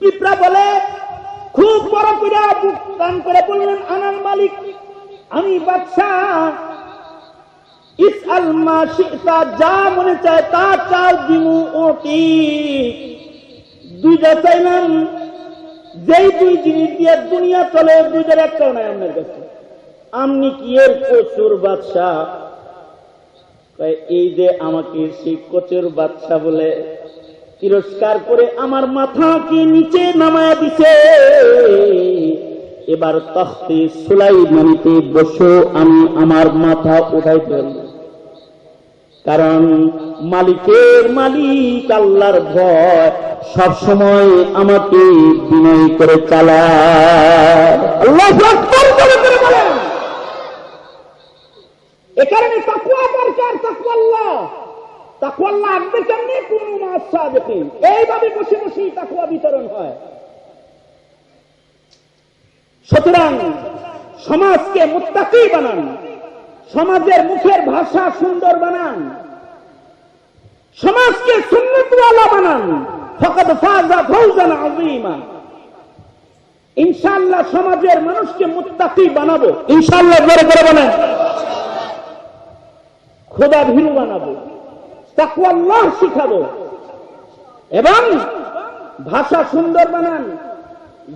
পিঁপড়া বলে, খুব বড় করে টান করে বললেন আনার মালিক, আমি শিতা, যা মনে চায় তা দিমু ওটি দুইটা চাইলাম যেই দুই জিনিস দিয়ে দুনিয়া চলে, দুইটার একটাও নাই আপনার কাছে। আপনি কি এর প্রচুর বাদশাহ? এই যে আমাকে সেই কচুর বাদশাহ বলে তিরস্কার করে আমার মাথাকে নিচে নামায় দিছে। এবার তখতে সুলাইমানিতে বসে আমি আমার মাথা উঠাই ফেলি কারণ মালিকের মালিক আল্লাহর ভয় সব সময় আমাকে বিনয় করে চালায়। এ কারণে তাকুয়া দরকার তাকুয়াল্লাহ তাকুয়াল্লাহ আসবে কেমনি? কোন মাসা দেখেন এইভাবে বসে বসেই তাকুয়া বিতরণ হয়। সুতরাং সমাজকে মুত্তাকি বানান সমাজের মুখের ভাষা সুন্দর বানান সমাজকে সুন্নতওয়ালা বানান। ফকত ফাজা ফৌজান আযীমা। ইনশাআল্লাহ সমাজের মানুষকে মুত্তাকি বানাবো। ইনশাল্লাহ জোরে করে বানান খোদা ভীরু বানাবো। তাকওয়াল্লাহ শিখাবো। এবং ভাষা সুন্দর বানান,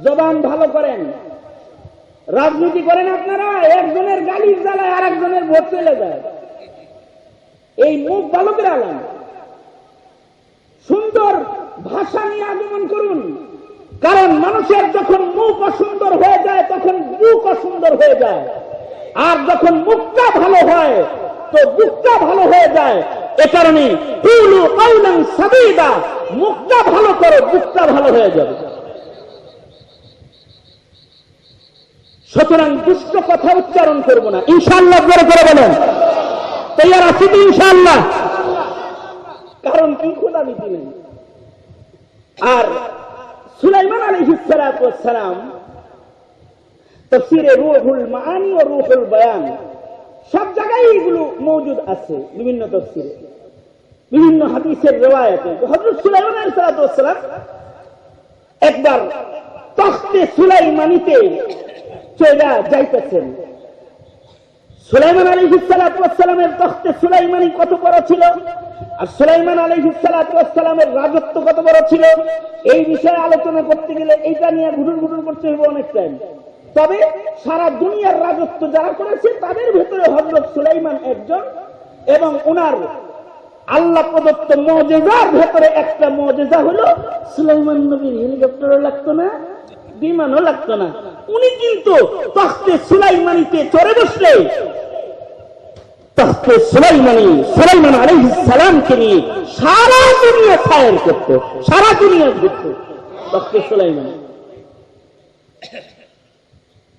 জবান ভালো করেন। রাজনীতি করেন আপনারা, একজনের গালির জ্বালায় আর একজনের ভোট চলে যায়। এই মুখ ভালো করে আলান সুন্দর ভাষা নিয়ে আগমন করুন। কারণ মানুষের যখন মুখ অসুন্দর হয়ে যায়, তখন বুক অসুন্দর হয়ে যায়। আর যখন মুখটা ভালো হয়, তো বুকটা ভালো হয়ে যায়। এ কারণে মুখটা ভালো করো, বুকটা ভালো হয়ে যাবে। সুতরাং দুষ্ট কথা উচ্চারণ করব না। ইনশাল্লাহ করে করে বলেন। তৈয়ার আছি তো ইনশাল্লাহ কারণ কি খোদা নীতি নেই আর সুলাইমান আলী আলহিসালাম তফসিরে রুহুল মাআনি ও রুহুল বয়ান সব জায়গায় এগুলো মৌজুদ আছে, বিভিন্ন তফসিরে। বিভিন্ন হাদিসের রেওয়ায়তে হজরত সুলাইমান আলহিসালাম একবার তখতে সুলাইমানিতে চলে যাইতেছেন। সুলাইমান আলী সালামের তখতে সুলাইমানি কত বড় ছিল? আর সুলাইমান আলী সালামের রাজত্ব কত বড় ছিল? এই বিষয়ে আলোচনা করতে গেলে এইটা নিয়ে ঘুটুর ঘুটুর করতে হবে অনেক টাইম তবে সারা দুনিয়ার রাজত্ব যারা করেছে, তাদের ভেতরে হজরত সুলাইমান একজন এবং ওনার আল্লাহ প্রদত্ত মজেজার ভেতরে একটা মজেজা হলো সুলাইমান নবীর হেলিকপ্টারও লাগতো না, বিমানও লাগতো না। উনি কিন্তু তখতে সুলাইমানিতে চড়ে বসলে, তখতে সুলাইমানি, সুলাইমান নিয়ে সারা দুনিয়া ফায়ার করত, সারা দুনিয়া ঘুরত। তখতে সুলাইমানি।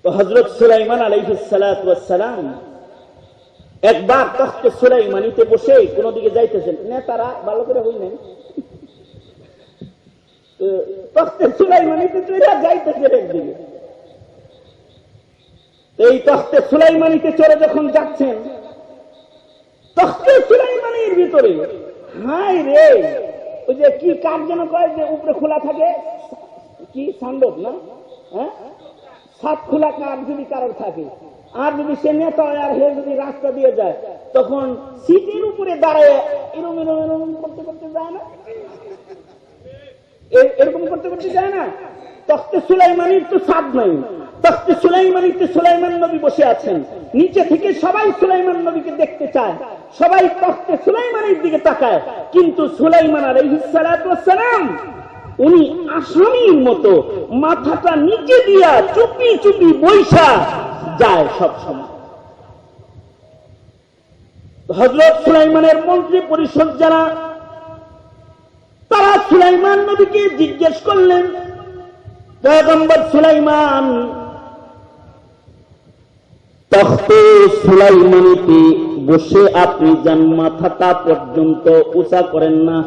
তো হজরত সুলাইমান আলাইহিসালাম একবার তখতে সুলাইমানিতে বসে কোন দিকে যাইতেছেন। নেতারা ভালো করে হই নাই। তখতে সুলাইমানিতে চলে যাইতেছে একদিকে। এই তখতে সুলাইমানিতে চড়ে যখন যাচ্ছেন তখতে সুলাইমানির ভিতরে হাই রে! ওই যে কি কার যেন কয় যে উপরে খোলা থাকে? কি সম্ভব না? হ্যাঁ? সাত খোলা কার যদি কারোর থাকে। আর যদি সে নেতা হয় আর হে যদি রাস্তা দিয়ে যায়, তখন সিটের উপরে দাঁড়ায় এরম এরম এরম করতে করতে যায় না? এরকম করতে করতে যায় না? তখতে সুলাইমানির তো সাদ নাই। তখতে সুলাইমানিতে সুলাইমান নবী বসে আছেন। নিচে থেকে সবাই সুলাইমান নবীকে দেখতে চায়। সবাই তখতে সুলাইমানের দিকে তাকায়। কিন্তু সুলাইমান আলাইহিসসালাম উনি আসামির মতো মাথাটা নিচে দিয়া চুপি চুপি বৈশা যায় সব সময়। হজরত সুলাইমানের মন্ত্রী পরিষদ যারা, তারা সুলাইমান নবীকে জিজ্ঞেস করলেন, পয়গম্বর সুলাইমান, তখতে সুলাইমানিতে বসে আপনি যান মাথাটা পর্যন্ত উঁচা করেন না?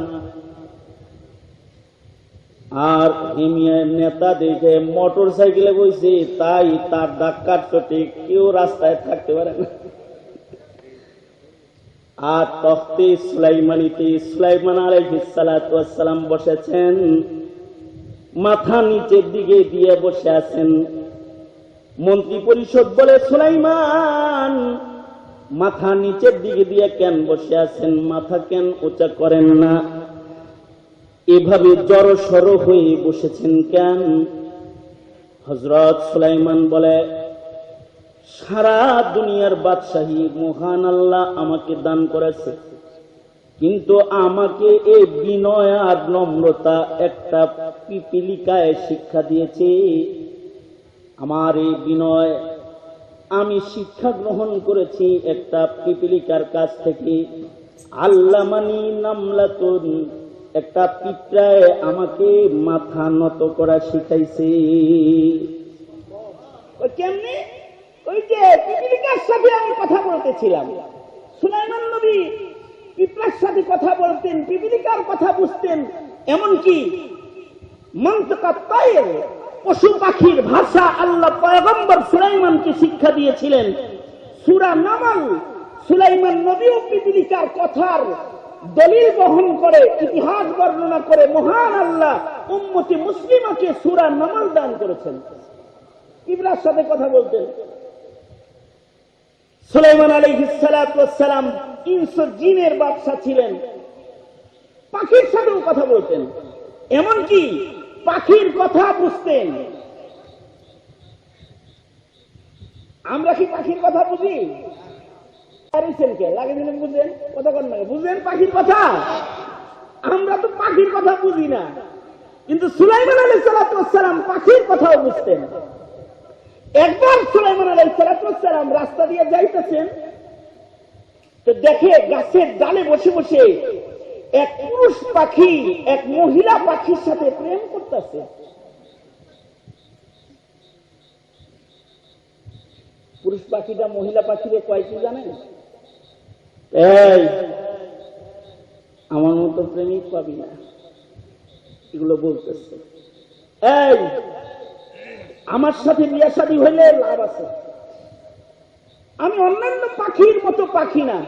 আর হিমিয়ার নেতা দেখে মোটর সাইকেলে বইছে, তাই তার ডাক্কার চোটে কেউ রাস্তায় থাকতে পারে না। আর তখতে সুলাইমানিতে, সুলাইমান আলাইহিস বসেছেন। মাথা নিচের দিকে দিয়ে বসে আছেন। মন্ত্রী পরিষদ বলে, সুলাইমান, মাথা নিচের দিকে দিয়ে কেন বসে আছেন? মাথা কেন উঁচা করেন না? এভাবে জড় সড় হয়ে বসেছেন কেন? হজরত সুলাইমান বলে, সারা দুনিয়ার বাদশাহী মহান আল্লাহ আমাকে দান করেছে। কিন্তু আমাকে এই বিনয় আর নম্রতা একটা পিপিলিকায় শিক্ষা দিয়েছে। আমার এই বিনয় আমি শিক্ষা গ্রহণ করেছি একটা পিপিলিকার কাছ থেকে। আল্লামানি নামলাতুন একটা পিঁপড়ায় আমাকে মাথা নত করা শিখাইছে। কেমনি? ওই যে পিপিলিকার সাথে আমি কথা বলতেছিলাম? সুলাইমান নবী পিঁপড়ার সাথে কথা বলতেন পিপিলিকার কথা বুঝতেন। এমনকি মন্তকা তায়ের পশু পাখির ভাষা আল্লাহ পয়গম্বর সুলাইমানকে শিক্ষা দিয়েছিলেন। সুরা নামাল, সুলাইমান নবী ও পিপিলিকার কথার দলিল বহন করে, ইতিহাস বর্ণনা করে মহান আল্লাহ উম্মতি মুসলিমাকে সুরা নামাল দান করেছেন। ইবরার সাথে কথা বলতেন। সুলাইমান আলী সালাম তিনশো জিনের বাদশা ছিলেন। পাখির সাথেও কথা বলতেন। এমনকি পাখির কথা বুঝতেন। আমরা কি পাখির কথা বুঝি? কে আমরা তো পাখির কথা বুঝি না। কিন্তু সুলাইমান আলী সালাম পাখির কথাও বুঝতেন। একবার সুলাইমান আলাই সালাম রাস্তা দিয়ে যাইতেছেন দেখে গাছের ডালে বসে বসে এক পুরুষ পাখি, এক মহিলা পাখির সাথে প্রেম করতেছে। পুরুষ পাখিটা মহিলা পাখিরে কয়েকটি জানেন? এই, আমার মতো প্রেমিক পাবি না। এগুলো বলতেছে। এই, আমার সাথে বিয়া শাদী হইলে লাভ আছে। আমি অন্যান্য পাখির মতো পাখি না।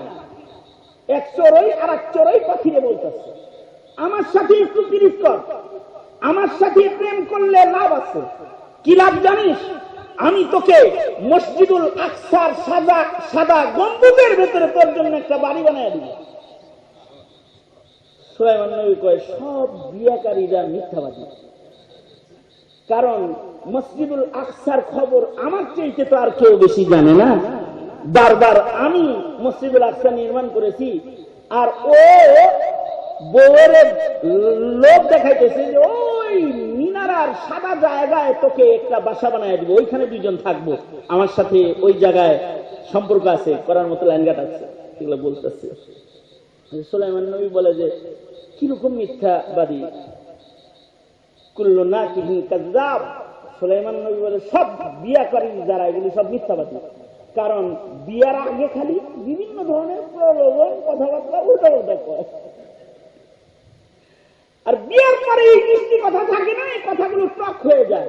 এক চড়ই আর এক চড়ই পাখিরে বলতেছে। আমার সাথে একটু তিরিশ কর। আমার সাথে প্রেম করলে লাভ আছে। কি লাভ জানিস? আমি তোকে মসজিদুল আকসার সাদা সাদা গম্বুজের ভেতরে তোর জন্য একটা বাড়ি বানায় দিব কারণ মসজিদুল আকসার খবর আমার তো আর কেউ বেশি জানে না। বারবার আমি মসজিদুল নির্মাণ করেছি, আর ও লোক দেখাইতেছে যে ওই মিনারার সাদা জায়গায় তোকে একটা বাসা বানায় দিব, ওইখানে দুজন থাকব। আমার সাথে ওই জায়গায় সম্পর্ক আছে, করার মতো লাইনঘাট আছে, এগুলো বলতেছে। সুলাইমান নবী বলে যে, কীরকম মিথ্যাবাদী? না সুলাইমান নবী বলে, সব যারা, এগুলি সব মিথ্যাবাদী। কারণ বিয়ার আগে খালি বিভিন্ন ধরনের প্রলোভন, কথাবার্তা উল্টা উল্টা করে আর বিয়ের পরে এই মিষ্টি কথা থাকে না, এই কথাগুলো টক হয়ে যায়।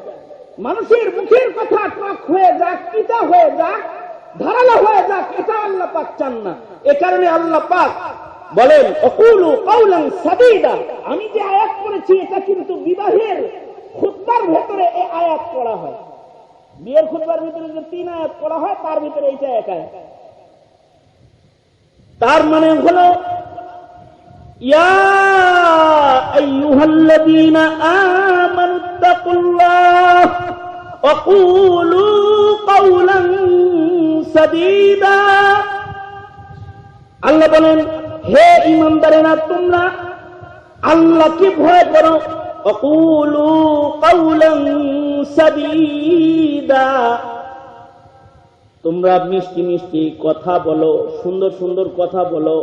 মানুষের মুখের কথা টক হয়ে যাক, পিতা হয়ে যাক, ধারালো হয়ে যাক, এটা আল্লাহ পাক চান না। এ কারণে আল্লাহ পাক বলেন, অকুলু কৌলাং সাদিদা। আমি যে আয়াত করেছি এটা কিন্তু বিবাহের খুতবার ভেতরে এই আয়াত করা হয়। বিয়ের খুতবার ভিতরে যে তিন আয়াত করা হয়, তার ভিতরে এইটা এক আয়াত। তার মানে হলো ইয়া আইয়ুহাল্লাযীনা আমানুত্তাকুল্লাহ ওয়াকুলু কওলান সাদীদা। আল্লাহ বলেন, হে ইমানদারেরা তোমরা আল্লাহকে ভয় করো। অকুলু কৌলং সাদীদা। তোমরা মিষ্টি মিষ্টি কথা বলো, সুন্দর সুন্দর কথা বলো।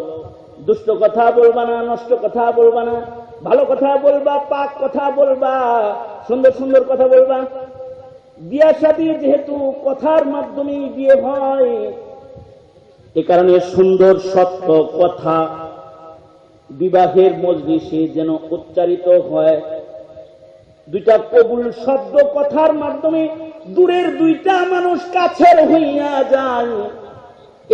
দুষ্ট কথা বলবা না, নষ্ট কথা বলবা না, ভালো কথা বলবা, পাক কথা বলবা, সুন্দর সুন্দর কথা বলবা। বিয়া শাদী যেহেতু কথার মাধ্যমে বিয়ে হয়, এ কারণে সুন্দর সত্য কথা বিবাহের মজলিসে যেন উচ্চারিত হয়। দুইটা কবুল শব্দ কথার মাধ্যমে দূরের দুইটা মানুষ কাছের হইয়া যায়।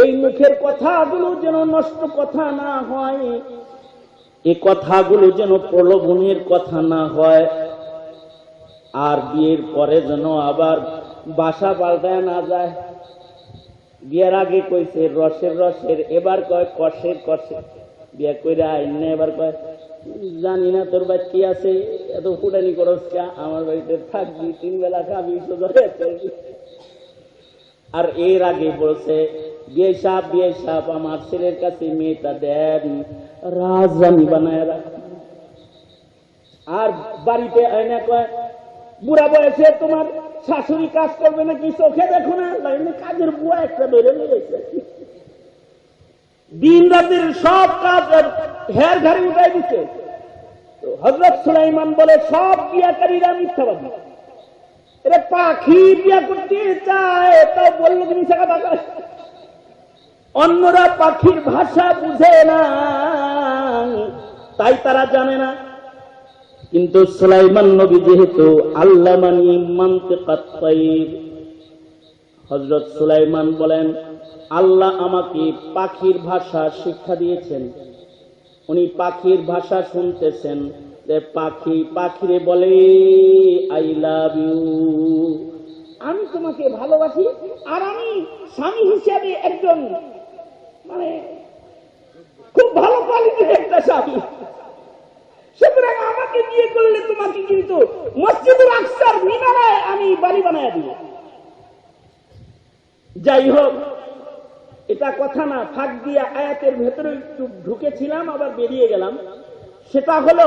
এই মুখের কথাগুলো যেন নষ্ট কথা না হয়, এ কথাগুলো যেন প্রলোভনের কথা না হয়, আর বিয়ের পরে যেন আবার বাসা পাল্টায় না যায় বিয়ের আগে কইছে, রসের রসের, এবার কয় কষের কষের বিয়ে কইরা না এবার কয়, জানি না তোর বাড়ি কি আছে, এত ফুটানি করস? আমার বাড়িতে থাকবি তিন বেলা খাবি, শুধু আর এর আগে বলছে বিয়ে বিয়ে সাপ, আমার ছেলের কাছে মেয়েটা দেন রাজধানী বানায় রাখ। আর বাড়িতে আয়না কয়, বুড়া বয়সে তোমার শাশুড়ি কাজ করবে নাকি? চোখে দেখো না কাজের বুয়া একটা বেড়ে দিন রাতের সব কাজ হের ঘরে উঠাই দিচ্ছে হজরত সুলাইমান বলে, সব বিয়াকারীরা মিথ্যাবাদী। এটা পাখি বিয়া করতে চায়, তাও তুমি অন্যরা পাখির ভাষা বুঝে না, তাই তারা জানে না। কিন্তু সুলাইমান নবী যেহেতু আল্লাহ মানি মানতে কাত্তাইর হজরত সুলাইমান বলেন, আল্লাহ আমাকে পাখির ভাষা শিক্ষা দিয়েছেন। উনি পাখির ভাষা শুনতেছেন। পাখি পাখিরে বলে আই লাভ ইউ আমি তোমাকে ভালোবাসি আর আমি স্বামী হিসাবে একজন মানে খুব ভালো কোয়ালিটির একটা স্বামী। সুতরাং আমাকে বিয়ে করলে তোমাকে কিন্তু মসজিদুল আকসার মিনারায় আমি বাড়ি বানায় দিব। যাই হোক, এটা কথা না, ফাঁক দিয়ে আয়াতের ভেতরে একটু ঢুকেছিলাম, আবার বেরিয়ে গেলাম। সেটা হলো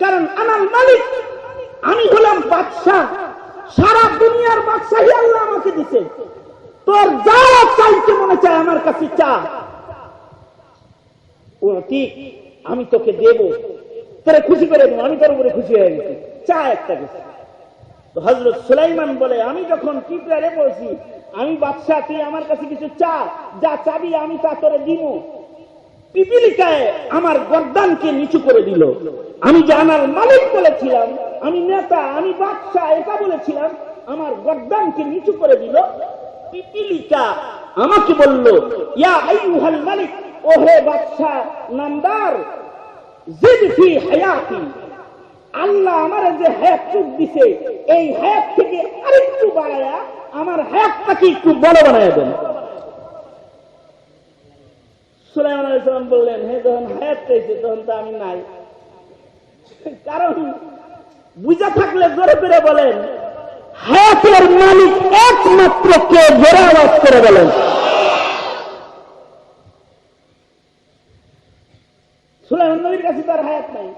কারণ আমার মালিক, আমি হলাম বাদশাহ। সারা দুনিয়ার বাদশাহী আল্লাহ আমাকে দিছে। তোর যা চাইতে মনে চায় আমার কাছে চা। ঠিক, আমি তোকে দেব। তোরে খুশি করে দেবো, আমি তোর উপরে খুশি হয়ে গেছি। চা একটা গেছে তো হজরত সুলাইমান বলে, আমি যখন পিঁপড়ারে বলছি আমি বাদশাহ, তুই আমার কাছে কিছু চা, যা চাবি আমি তা তোরে দিব। পিপিলিকায় আমার গর্দানকে নিচু করে দিল। আমি আমার মালিক বলেছিলাম, আমি নেতা, আমি বাদশাহ, এটা বলেছিলাম, আমার গর্দানকে নিচু করে দিল। পিপিলিকা আমাকে বলল, ইয়া আইয়ুহাল মালিক, ওহে বাদশাহ নামদার, জিদ ফি হায়াতি। আল্লাহ আমার যে হায়াত দিছে, এই হায়াত থেকে আরেকটু বাড়ায়া আমার হায়াতটাকে একটু বড় বানায় দেন। সুলাইমান আলাইসালাম বললেন, হে যখন হায়াত চাইছে, তখন তো আমি নাই। কারণ বুঝা থাকলে জোরে করে বলেন, হায়াতের মালিক একমাত্র কে জোরে আওয়াজ করে বলেন। সুলাইমান নবীর কাছে তার হায়াত নাই।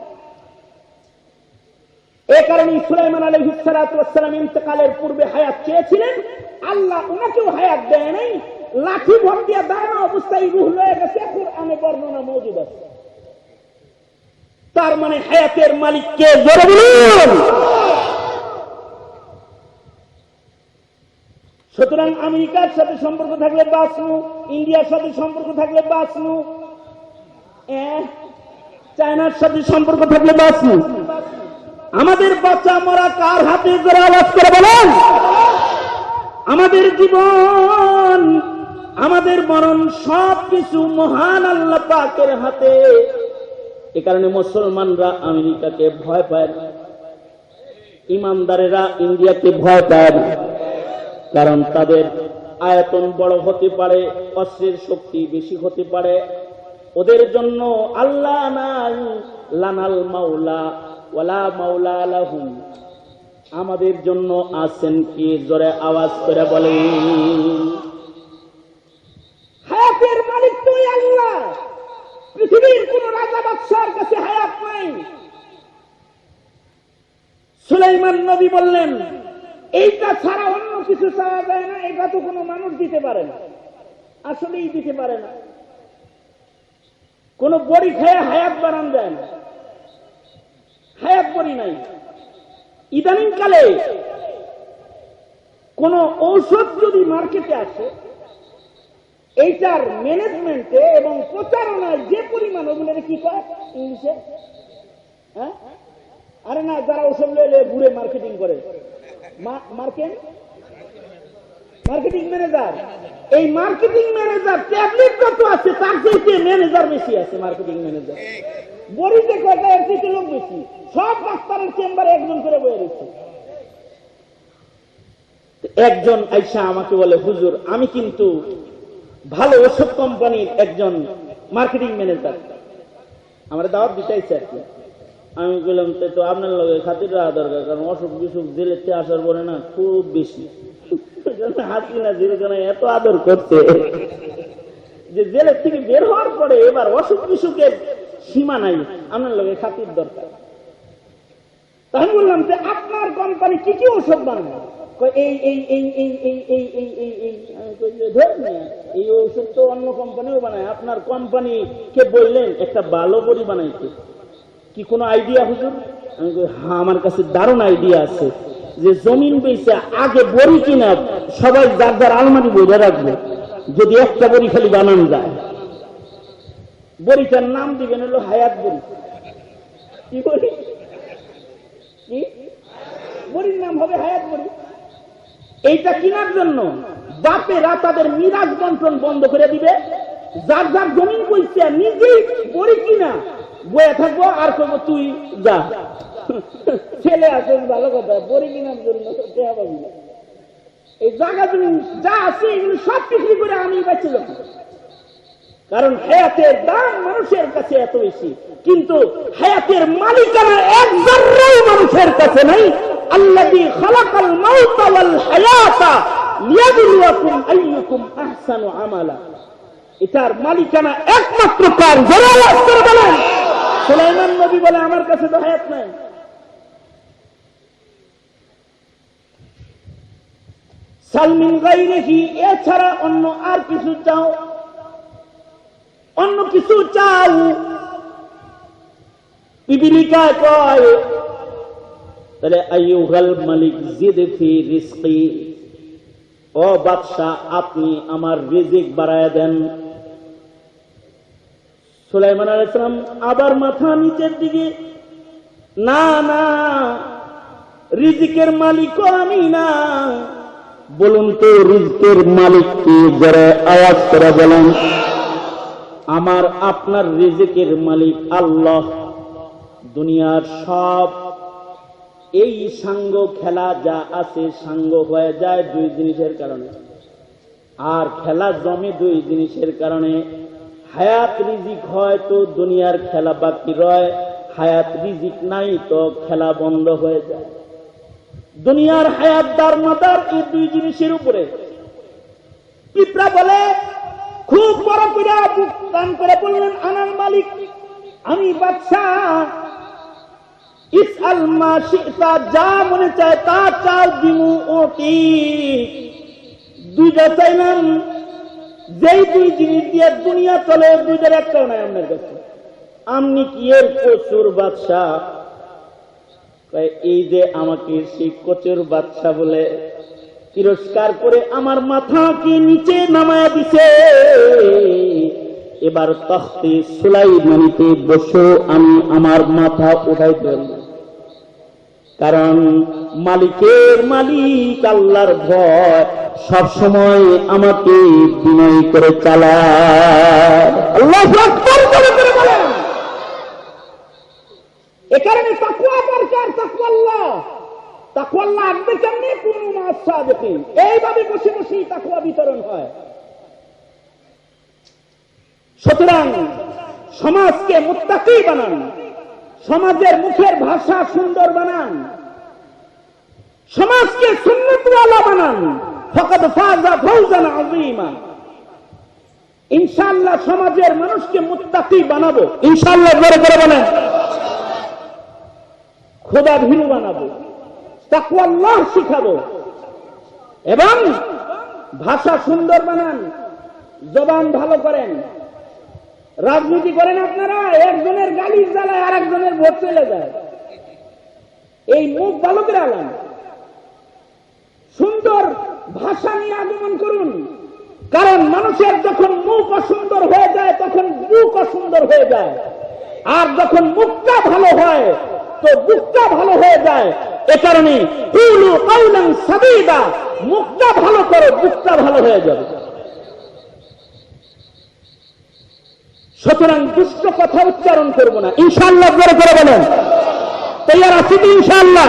এ কারণে সুলাইমান আলহিসালাম ইন্তকালের পূর্বে হায়াত চেয়েছিলেন। আল্লাহ ওনাকেও হায়াত দেয় নাই। লাঠি ভর দিয়ে দাঁড়ানো অবস্থায় রুহ লয়ে গেছে, কোরআনে বর্ণনা মজুদ আছে। তার মানে হায়াতের মালিককে জোরে বলুন। সুতরাং আমেরিকার সাথে সম্পর্ক থাকলে বাঁচনু, ইন্ডিয়ার সাথে সম্পর্ক থাকলে বাঁচনু চায়নার সাথে সম্পর্ক থাকলে বাঁচনু। আমাদের বাচ্চা মরা কার হাতে জোরে আওয়াজ করে বলেন? আমাদের জীবন আমাদের মরণ সব কিছু মহান আল্লাহ পাকের হাতে। এ কারণে মুসলমানরা আমেরিকাকে ভয় পায় না। ইমানদারেরা ইন্ডিয়াকে ভয় পায় না। কারণ তাদের আয়তন বড় হতে পারে, অস্ত্রের শক্তি বেশি হতে পারে। ওদের জন্য আল্লাহ নাই, লানাল মাওলা, ওয়ালা মাওলা লাহুম। আমাদের জন্য আছেন কি? জোরে আওয়াজ করে বলেন। হায়াতের মালিক তুই আল্লাহ। পৃথিবীর কোন রাজা বাদশার কাছে হায়াত নাই। সুলাইমান নবী বললেন, এইটা ছাড়া অন্য কিছু চাওয়া যায় না, এটা তো কোনো মানুষ দিতে পারে না। আসলেই দিতে পারে না। কোন বড়ি খেয়ে হায়াত বানান যায় না। হায়াত বড়ি নাই। ইদানিং কালে কোন ঔষধ যদি মার্কেটে আসে এইটার ম্যানেজমেন্টে এবং প্রচারণায় যে পরিমাণ ওগুলো কি কয়? ইংলিশে? হ্যাঁ? আরে না, যারা ওষুধ লইলে ঘুরে মার্কেটিং করে। মার্কেট মার্কেটিং ম্যানেজার এই মার্কেটিং ম্যানেজার ট্যাবলেট যত আছে? তার চাইতে ম্যানেজার বেশি আছে মার্কেটিং ম্যানেজার বড়িতে কয়টা? এর চাইতে লোক বেশি। সব ডাক্তারের চেম্বারে একজন করে বয়ে রয়েছে। একজন আইসা আমাকে বলে, হুজুর, আমি কিন্তু ভালো ওষুধ কোম্পানির একজন মার্কেটিং ম্যানেজার আমার দাওয়াত দিতেইছে আর কি। আমি বললাম, তো আপনার লগে খাতির রাখা দরকার, কারণ অসুখ বিসুখ জেলের আসার পরে না খুব বেশি। হাসি না এত আদর যে জেলের থেকে বের হওয়ার পরে এবার অসুখ বিসুখের সীমা নাই, আপনার লগে খাতির দরকার। তা আমি বললাম যে আপনার কোম্পানি কি কি ওষুধ বানায়? এই এই এই এই এই এই এই এই এই এই ওষুধ তো অন্য কোম্পানিও বানায় আপনার কোম্পানি কে বললেন একটা ভালো বড়ি বানাইতে কি কোনো আইডিয়া হুজুর আমি হ্যাঁ আমার কাছে দারুণ আইডিয়া আছে যে জমিন পেয়েছে আগে বড়ি কিনা সবাই যার যার আলমারি বইরে রাখবে যদি একটা বড়ি খালি বানানো যায় বড়িটার নাম দিবেন হলো হায়াত বড়ি কি বড়ি কি বড়ির নাম হবে হায়াত বড়ি এইটা কিনার জন্য বাপেরা তাদের মিরাজ বন্টন বন্ধ করে দিবে। যার যার জমিন কইছে, নিজেই বড়ি কিনা। বয়ে থাকব, আর করব তুই যা। ছেলে আছে, ভালো কথা বড়ি কেনার জন্য। এই জায়গা জমি যা আছে, এগুলো সব বিক্রি করে আমি বাঁচছিল কারণ হায়াতের দাম মানুষের কাছে এত বেশি। কিন্তু হায়াতের মালিকানা এক মানুষের কাছে নাই। আল্লাযী খালাকাল মাউতা ওয়াল হায়াতা লিয়াবলুয়াকুম আইয়ুকুম আহসানু আমালা। এটার মালিকানা একমাত্র কার? যারা আওয়াজ করে বলেন। সুলাইমান নবী বলে আমার কাছে তো হায়াত নাই। সালমিন গাইরেহি এছাড়া অন্য আর কিছু চাও? অন্য কিছু চাও? পিপিলিকায় কয় তাহলে, আইয়ুহাল মালিক, জিদ ফি রিজকি। ও বাদশাহ, আপনি আমার রিজিক বাড়ায় দেন। সুলাইমান আলাইসালাম আবার মাথা নিচের দিকে, না না, রিজিকের মালিকও আমি না। বলুন তো, রিজিকের মালিক কি যারা আওয়াজ করে বলেন, আমার আপনার রিজিকের মালিক আল্লাহ। দুনিয়ার সব এই সাঙ্গ খেলা যা আছে সাঙ্গ হয়ে যায় দুই জিনিসের কারণে। আর খেলা জমে দুই জিনিসের কারণে। হায়াত রিজিক হয় তো দুনিয়ার খেলা বাকি রয়, হায়াত রিজিক নাই তো খেলা বন্ধ হয়ে যায়। দুনিয়ার হায়াত দার মাদার এই দুই জিনিসের উপরে। পিঁপড়া বলে, খুব বড় করে বুক করে বললেন আনার মালিক, আমি বাদশাহ ইসআল মা শিতা যা মনে চায় তা চাও দিমু ওটি। দুইটা চাইলাম যেই দুই জিনিস দিয়ে দুনিয়া চলে, দুইটার একটাও নাই আপনার কাছে। আপনি কি এর প্রচুর বাদশাহ এই যে আমাকে সেই কচুর বাদশাহ বলে তিরস্কার করে আমার মাথা মাথাকে নিচে নামায়া দিছে, এবার তখতে সুলাই মানিতে বসো, আমি আমার মাথা উঠাই ফেলব কারণ মালিকের মালিক আল্লাহর ভয় সব সময় আমাকে বিনয় করে চালায়। এ কারণে দরকার এইভাবে বসে বসেই তাকুয়া বিতরণ হয়। সুতরাং সমাজকে মুত্তাকি বানান। সমাজের মুখের ভাষা সুন্দর বানান। সমাজকে সুন্নতওয়ালা বানান। ফকত ফাজা ফৌজান আযীমা। ইনশাআল্লাহ সমাজের মানুষকে মুত্তাকি বানাবো। ইনশাআল্লাহ জোরে করে বলেন। খোদা ভীরু বানাবো। তাকওয়াল্লাহ শিখাবো। এবং ভাষা সুন্দর বানান। জবান ভালো করেন। রাজনীতি করেন আপনারা, একজনের গালির জ্বালায় আর একজনের ভোট চলে যায়। এই মুখ ভালো করে আলাম সুন্দর ভাষা নিয়ে আগমন করুন। কারণ মানুষের যখন মুখ অসুন্দর হয়ে যায়, তখন বুক অসুন্দর হয়ে যায়। আর যখন মুখটা ভালো হয়, তো বুকটা ভালো হয়ে যায়। এ কারণে মুখটা ভালো করো, বুকটা ভালো হয়ে যাবে। সুতরাং দুষ্ট কথা উচ্চারণ করব না। ইনশাল্লাহ করে বলেন। তৈয়ার আছি তো ইনশাল্লাহ